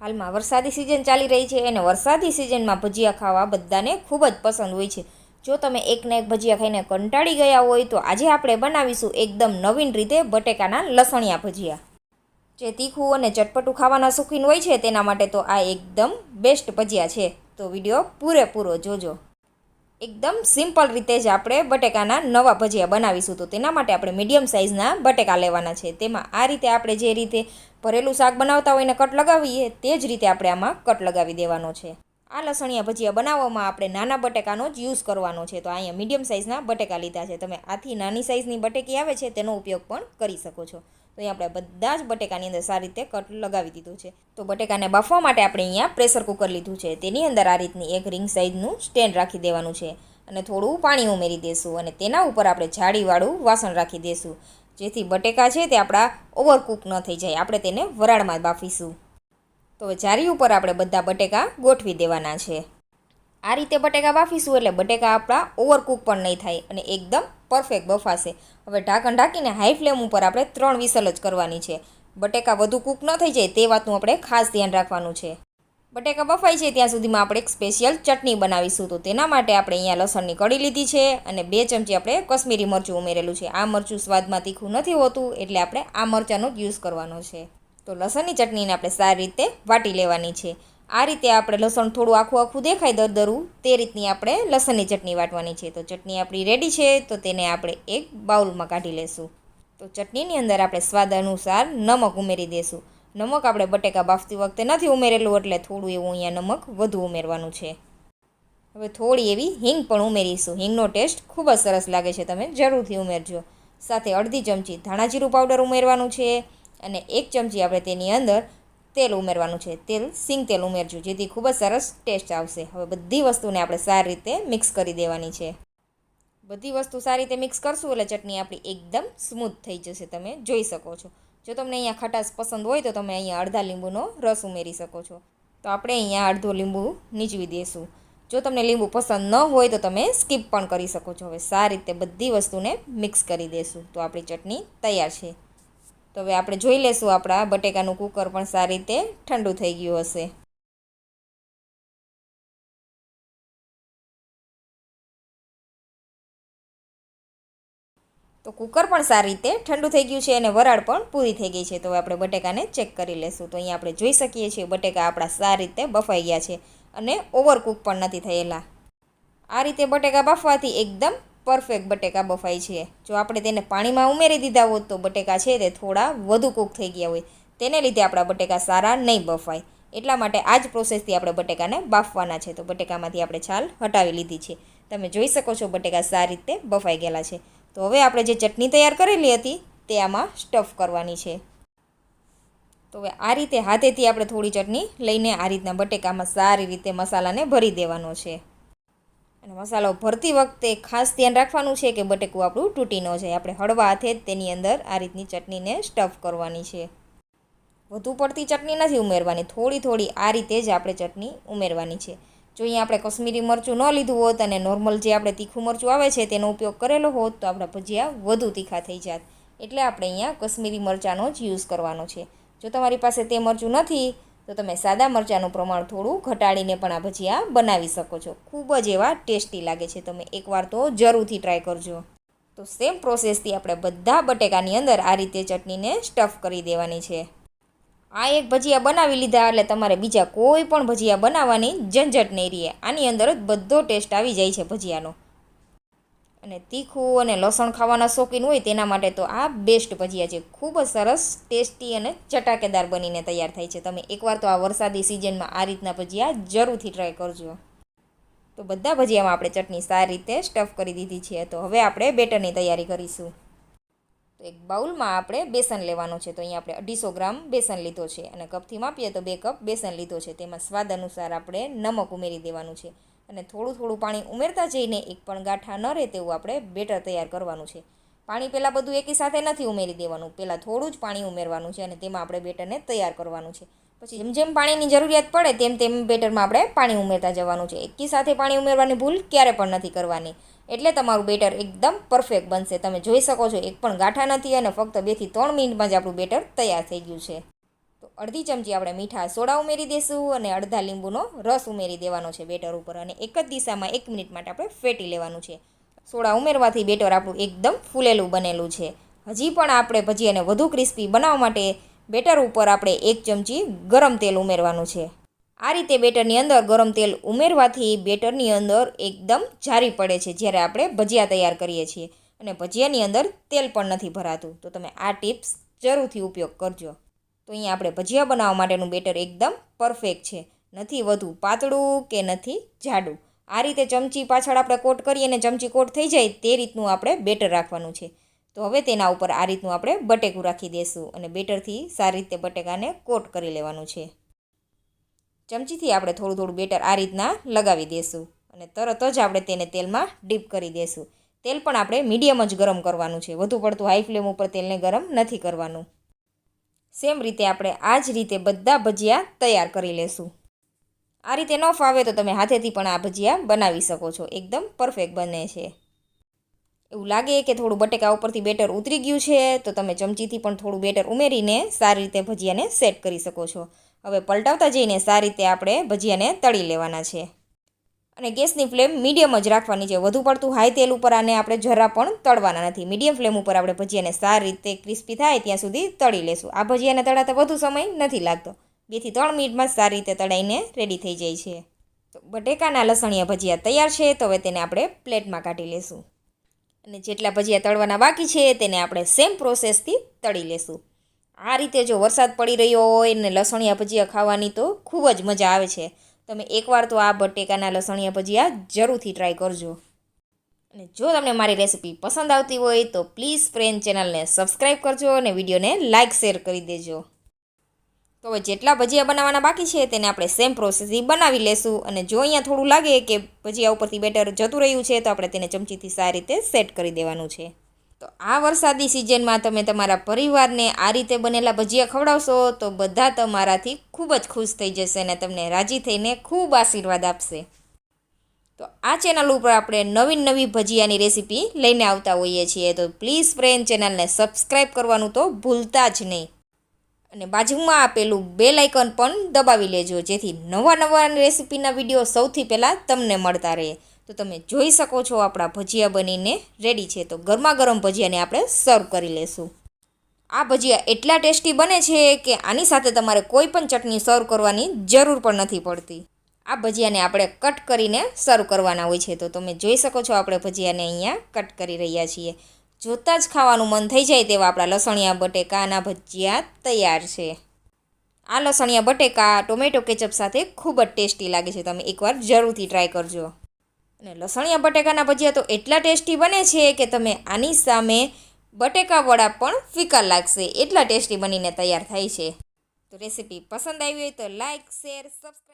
હાલમાં વરસાદી સિઝન ચાલી રહી છે અને વરસાદી સિઝનમાં ભજીયા ખાવા બધાને ખૂબ જ પસંદ હોય છે. જો તમે એકને એક ભજીયા ખાઈને કંટાળી ગયા હોય તો આજે આપણે બનાવીશું એકદમ નવીન રીતે બટેકાના લસણિયા ભજીયા. જે તીખું અને ચટપટું ખાવાના શોખીન હોય છે તેના માટે તો આ એકદમ બેસ્ટ ભજીયા છે. તો વીડિયો પૂરેપૂરો જોજો. એકદમ સિમ્પલ રીતે જ આપણે બટેકાના નવા ભજીયા બનાવીશું. તો તેના માટે આપણે મીડિયમ સાઇઝના બટેકા લેવાના છે. તેમાં આ રીતે આપણે જે રીતે ભરેલું શાક બનાવતા હોય એને કટ લગાવીએ, તે જ રીતે આપણે આમાં કટ લગાવી દેવાનો છે. આ લસણિયા ભજીયા બનાવવામાં આપણે નાના બટેકાનો જ યુઝ કરવાનો છે. તો અહીંયા મીડિયમ સાઇઝના બટેકા લીધા છે. તમે આથી નાની સાઇઝની બટેકી આવે છે, તેનો ઉપયોગ પણ કરી શકો છો. તો અહીં આપણે બધા જ બટેકાની અંદર સારી રીતે કટ લગાવી દીધું છે. તો બટેકાને બાફવા માટે આપણે અહીંયા પ્રેશર કુકર લીધું છે. તેની અંદર આ રીતની એક રિંગ સાઇઝનું સ્ટેન્ડ રાખી દેવાનું છે અને થોડું પાણી ઉમેરી દેશું અને તેના ઉપર આપણે જાળીવાળું વાસણ રાખી દેશું. જેથી બટેકા છે તે આપણા ઓવરકૂક ન થઈ જાય. આપણે તેને વરાળમાં બાફીશું. તો જારી ઉપર આપણે બધા બટેકા ગોઠવી દેવાના છે. આ રીતે બટેકા બાફીશું એટલે બટેકા આપણા ઓવરકૂક પણ નહીં થાય અને એકદમ પરફેક્ટ બફાશે. હવે ઢાંકણ ઢાંકીને હાઈ ફ્લેમ ઉપર આપણે ત્રણ વિસલ જ કરવાની છે. બટેકા વધુ કૂક ન થઈ જાય તે વાતનું આપણે ખાસ ધ્યાન રાખવાનું છે. બટેકા બફાય છે ત્યાં સુધીમાં આપણે એક સ્પેશિયલ ચટણી બનાવીશું. તો તેના માટે આપણે અહીંયા લસણની કળી લીધી છે અને બે ચમચી આપણે કશ્મીરી મરચું ઉમેરેલું છે. આ મરચું સ્વાદમાં તીખું નથી હોતું એટલે આપણે આ મરચાંનો જ યુઝ કરવાનો છે. તો લસણની ચટણીને આપણે સારી રીતે વાટી લેવાની છે. આ રીતે આપણે લસણ થોડું આખું આખું દેખાય દરદરું, તે રીતની આપણે લસણની ચટણી વાટવાની છે. તો ચટણી આપણી રેડી છે, તો તેને આપણે એક બાઉલમાં કાઢી લેશું. તો ચટણીની અંદર આપણે સ્વાદ અનુસાર નમક ઉમેરી દઈશું નમક આપણે બટેકા બાફતી વખતે નથી ઉમેરેલું, એટલે થોડું એવું અહીંયા નમક વધુ ઉમેરવાનું છે. હવે થોડી એવી હિંગ પણ ઉમેરીશું. હિંગનો ટેસ્ટ ખૂબ જ સરસ લાગે છે, તમે જરૂરથી ઉમેરજો. સાથે અડધી ચમચી ધાણા જીરું પાવડર ઉમેરવાનું છે અને એક ચમચી આપણે તેની અંદર તેલ ઉમેરવાનું છે. તેલ, સિંગ તેલ ઉમેરજો, જેથી ખૂબ જ સરસ ટેસ્ટ આવશે. હવે બધી વસ્તુને આપણે સારી રીતે મિક્સ કરી દેવાની છે. બધી વસ્તુ સારી રીતે મિક્સ કરશું એટલે ચટણી આપણી એકદમ સ્મૂથ થઈ જશે. તમે જોઈ શકો છો. જો તમને અહીંયા ખટાશ પસંદ હોય તો તમે અહીંયા અડધા લીંબુનો રસ ઉમેરી શકો છો. તો આપણે અહીંયા અડધો લીંબુ નીચવી દઈશું જો તમને લીંબુ પસંદ ન હોય તો તમે સ્કીપ પણ કરી શકો છો. હવે સારી રીતે બધી વસ્તુને મિક્સ કરી દેશું. તો આપણી ચટણી તૈયાર છે. તો હવે આપણે જોઈ લેશું આપણા બટેકાનું કુકર પણ સારી રીતે ઠંડુ થઈ ગયું હશે. તો કુકર પણ સારી રીતે ઠંડુ થઈ ગયું છે અને વરાળ પણ પૂરી થઈ ગઈ છે. તો હવે આપણે બટેકાને ચેક કરી લેશું. તો અહીંયા આપણે જોઈ શકીએ છીએ બટેકા આપણા સારી રીતે બફાઈ ગયા છે અને ઓવરકૂક પણ નથી થયેલા. આ રીતે બટેકા બાફવાથી એકદમ પરફેક્ટ બટેકા બફાય છે. જો આપણે તેને પાણીમાં ઉમેરી દીધા હોત તો બટેકા છે તે થોડા વધુ કૂક થઈ ગયા હોય. તેને લીધે આપણા બટેકા સારા નહીં બફાય. એટલા માટે આ જ પ્રોસેસથી આપણે બટેકાને બાફવાના છે. તો બટેકામાંથી આપણે છાલ હટાવી લીધી છે. તમે જોઈ શકો છો બટેકા સારી રીતે બફાઈ ગયેલા છે. તો હવે આપણે જે ચટણી તૈયાર કરેલી હતી તે આમાં સ્ટફ કરવાની છે. તો હવે આ રીતે હાથેથી આપણે થોડી ચટણી લઈને આ રીતના બટેકામાં સારી રીતે મસાલાને ભરી દેવાનો છે. અને મસાલો ભરતી વખતે ખાસ ધ્યાન રાખવાનું છે કે બટેકું આપણું તૂટી ન જાય. આપણે હળવા હાથે તેની અંદર આ રીતની ચટણીને સ્ટફ કરવાની છે. વધુ પડતી ચટણી નથી ઉમેરવાની. થોડી થોડી આ રીતે જ આપણે ચટણી ઉમેરવાની છે. જો અહીંયા આપણે કશ્મીરી મરચું ન લીધું હોત અને નોર્મલ જે આપણે તીખું મરચું આવે છે તેનો ઉપયોગ કરેલો હોત તો આપણા ભજીયા વધુ તીખા થઈ જાત. એટલે આપણે અહીંયા કશ્મીરી મરચાંનો જ યુઝ કરવાનો છે. જો તમારી પાસે તે મરચું નથી તો તમે સાદા મરચાંનું પ્રમાણ થોડું ઘટાડીને પણ આ ભજીયા બનાવી શકો છો. ખૂબ જ એવા ટેસ્ટી લાગે છે. તમે એકવાર તો જરૂરથી ટ્રાય કરજો. તો સેમ પ્રોસેસથી આપણે બધા બટેકાની અંદર આ રીતે ચટણીને સ્ટફ કરી દેવાની છે. આ એક ભજીયા બનાવી લીધા એટલે તમારે બીજા કોઈ પણ ભજીયા બનાવવાની ઝંઝટ નહીં રહે. આની અંદર જ બધો ટેસ્ટ આવી જાય છે ભજીયાનો. અને તીખું અને લસણ ખાવાના શોખીન હોય તેના માટે તો આ બેસ્ટ ભજીયા છે. ખૂબ જ સરસ, ટેસ્ટી અને ચટાકેદાર બનીને તૈયાર થાય છે. તમે એકવાર તો આ વરસાદી સિઝનમાં આ રીતના ભજીયા જરૂરથી ટ્રાય કરજો. તો બધા ભજીયામાં આપણે ચટણી સારી રીતે સ્ટફ કરી દીધી છે. તો હવે આપણે બેટરની તૈયારી કરીશું. તો એક બાઉલમાં આપણે બેસન લેવાનું છે. તો અહીંયા આપણે અઢીસો ગ્રામ બેસન લીધો છે. અને કપથી માપીએ તો બે કપ બેસન લીધો છે. તેમાં સ્વાદ અનુસાર આપણે નમક ઉમેરી દેવાનું છે. અને થોડું થોડું પાણી ઉમેરતા જઈને એક પણ ગાંઠા ન રહે તેવું આપણે બેટર તૈયાર કરવાનું છે. પાણી પહેલાં બધું એકી સાથે નથી ઉમેરી દેવાનું. પહેલાં થોડું જ પાણી ઉમેરવાનું છે અને તેમાં આપણે બેટરને તૈયાર કરવાનું છે. પછી જેમ જેમ પાણીની જરૂરિયાત પડે તેમ તેમ બેટરમાં આપણે પાણી ઉમેરતા જવાનું છે. એકી સાથે પાણી ઉમેરવાની ભૂલ ક્યારે પણ નથી કરવાની. એટલે તમારું બેટર એકદમ પરફેક્ટ બનશે. તમે જોઈ શકો છો એક પણ ગાંઠા નથી અને ફક્ત બેથી ત્રણ મિનિટમાં જ આપણું બેટર તૈયાર થઈ ગયું છે. અડધી ચમચી આપણે મીઠા સોડા ઉમેરી દઈશું અને અડધા લીંબુનો રસ ઉમેરી દેવાનો છે બેટર ઉપર અને એક જ દિશામાં એક મિનિટ માટે આપણે ફેટી લેવાનું છે. સોડા ઉમેરવાથી બેટર આપણું એકદમ ફૂલેલું બનેલું છે. હજી પણ આપણે ભજીયાને વધુ ક્રિસ્પી બનાવવા માટે બેટર ઉપર આપણે એક ચમચી ગરમ તેલ ઉમેરવાનું છે. આ રીતે બેટરની અંદર ગરમ તેલ ઉમેરવાથી બેટરની અંદર એકદમ જારી પડે છે જ્યારે આપણે ભજીયા તૈયાર કરીએ છીએ. અને ભજીયાની અંદર તેલ પણ નથી ભરાતું. તો તમે આ ટિપ્સ જરૂરથી ઉપયોગ કરજો. તો અહીંયા આપણે ભજીયા બનાવવા માટેનું બેટર એકદમ પરફેક્ટ છે. નથી વધુ પાતળું કે નથી જાડું. આ રીતે ચમચી પાછળ આપણે કોટ કરીએ અને ચમચી કોટ થઈ જાય તે રીતનું આપણે બેટર રાખવાનું છે. તો હવે તેના ઉપર આ રીતનું આપણે બટેકું રાખી દઈશું અને બેટરથી સારી રીતે બટેકાને કોટ કરી લેવાનું છે. ચમચીથી આપણે થોડું થોડું બેટર આ રીતના લગાવી દઈશું અને તરત જ આપણે તેને તેલમાં ડીપ કરી દઈશું તેલ પણ આપણે મીડિયમ જ ગરમ કરવાનું છે. વધુ પડતું હાઈ ફ્લેમ ઉપર તેલને ગરમ નથી કરવાનું. સેમ રીતે આપણે આ જ રીતે બધા ભજીયા તૈયાર કરી લેશું. આ રીતે ન ફાવે તો તમે હાથેથી પણ આ ભજીયા બનાવી શકો છો. એકદમ પરફેક્ટ બને છે. એવું લાગે કે થોડું બટેકા ઉપરથી બેટર ઉતરી ગયું છે, તો તમે ચમચીથી પણ થોડું બેટર ઉમેરીને સારી રીતે ભજીયાને સેટ કરી શકો છો. હવે પલટાવતા જઈને સારી રીતે આપણે ભજીયાને તળી લેવાના છે. અને ગેસની ફ્લેમ મીડિયમ જ રાખવાની છે. વધુ પડતું હાઈ તેલ ઉપર આને આપણે જરા પણ તળવાના નથી. મીડિયમ ફ્લેમ ઉપર આપણે ભજીયાને સારી રીતે ક્રિસ્પી થાય ત્યાં સુધી તળી લેશું. આ ભજીયાને તળાતા વધુ સમય નથી લાગતો. બેથી ત્રણ મિનિટમાં સારી રીતે તળાઈને રેડી થઈ જાય છે. તો બટેકાના લસણિયા ભજીયા તૈયાર છે, તો હવે તેને આપણે પ્લેટમાં કાઢી લેશું. અને જેટલા ભજીયા તળવાના બાકી છે, તેને આપણે સેમ પ્રોસેસથી તળી લેશું. આ રીતે જો વરસાદ પડી રહ્યો હોય ને લસણિયા ભજીયા ખાવાની તો ખૂબ જ મજા આવે છે. તમે એકવાર તો આ બટેકાના લસણિયા ભજીયા જરૂરથી ટ્રાય કરજો. અને જો તમને મારી રેસિપી પસંદ આવતી હોય તો પ્લીઝ ફ્રેન્ડ ચેનલને સબસ્ક્રાઈબ કરજો અને વિડીયોને લાઇક શેર કરી દેજો. તો હવે જેટલા ભજીયા બનાવવાના બાકી છે તેને આપણે સેમ પ્રોસેસથી બનાવી લેશું. અને જો અહીંયા થોડું લાગે કે ભજીયા ઉપરથી બેટર જતું રહ્યું છે તો આપણે તેને ચમચીથી સારી રીતે સેટ કરી દેવાનું છે. તો આ વરસાદી સિઝનમાં તમે તમારા પરિવારને આ રીતે બનેલા ભજીયા ખવડાવશો તો બધા તમારાથી ખૂબ જ ખુશ થઈ જશે અને તમને રાજી થઈને ખૂબ આશીર્વાદ આપશે. તો આ ચેનલ ઉપર આપણે નવીન નવી ભજીયાની રેસીપી લઈને આવતા હોઈએ છીએ. તો પ્લીઝ ફ્રેન્ડ ચેનલને સબસ્ક્રાઈબ કરવાનું તો ભૂલતા જ નહીં. અને બાજુમાં આપેલું બેલ આઇકન પણ દબાવી લેજો, જેથી નવા નવા રેસીપીના વીડિયો સૌથી પહેલાં તમને મળતા રહે. તો તમે જોઈ શકો છો આપણા ભજીયા બનીને રેડી છે. તો ગરમા ગરમ ભજીયાને આપણે સર્વ કરી લેશું. આ ભજીયા એટલા ટેસ્ટી બને છે કે આની સાથે તમારે કોઈ પણ ચટણી સર્વ કરવાની જરૂર પણ નથી પડતી. આ ભજીયાને આપણે કટ કરીને સર્વ કરવાના હોય છે. તો તમે જોઈ શકો છો આપણે ભજીયાને અહીંયા કટ કરી રહ્યા છીએ. જોતાં જ ખાવાનું મન થઈ જાય તેવા આપણા લસણિયા, બટેકાના ભજીયા તૈયાર છે. આ લસણિયા, બટેકા, ટોમેટો, કેચઅપ સાથે ખૂબ જ ટેસ્ટી લાગે છે. તમે એકવાર જરૂરથી ટ્રાય કરજો. અને લસણિયા બટેકાના ભજીયા તો એટલા ટેસ્ટી બને છે કે તમે આની સામે બટેકા વડા પણ ફીકા લાગશે. એટલા ટેસ્ટી બનીને તૈયાર થાય છે. તો રેસીપી પસંદ આવી હોય તો લાઇક શેર સબસ્ક્રાઈબ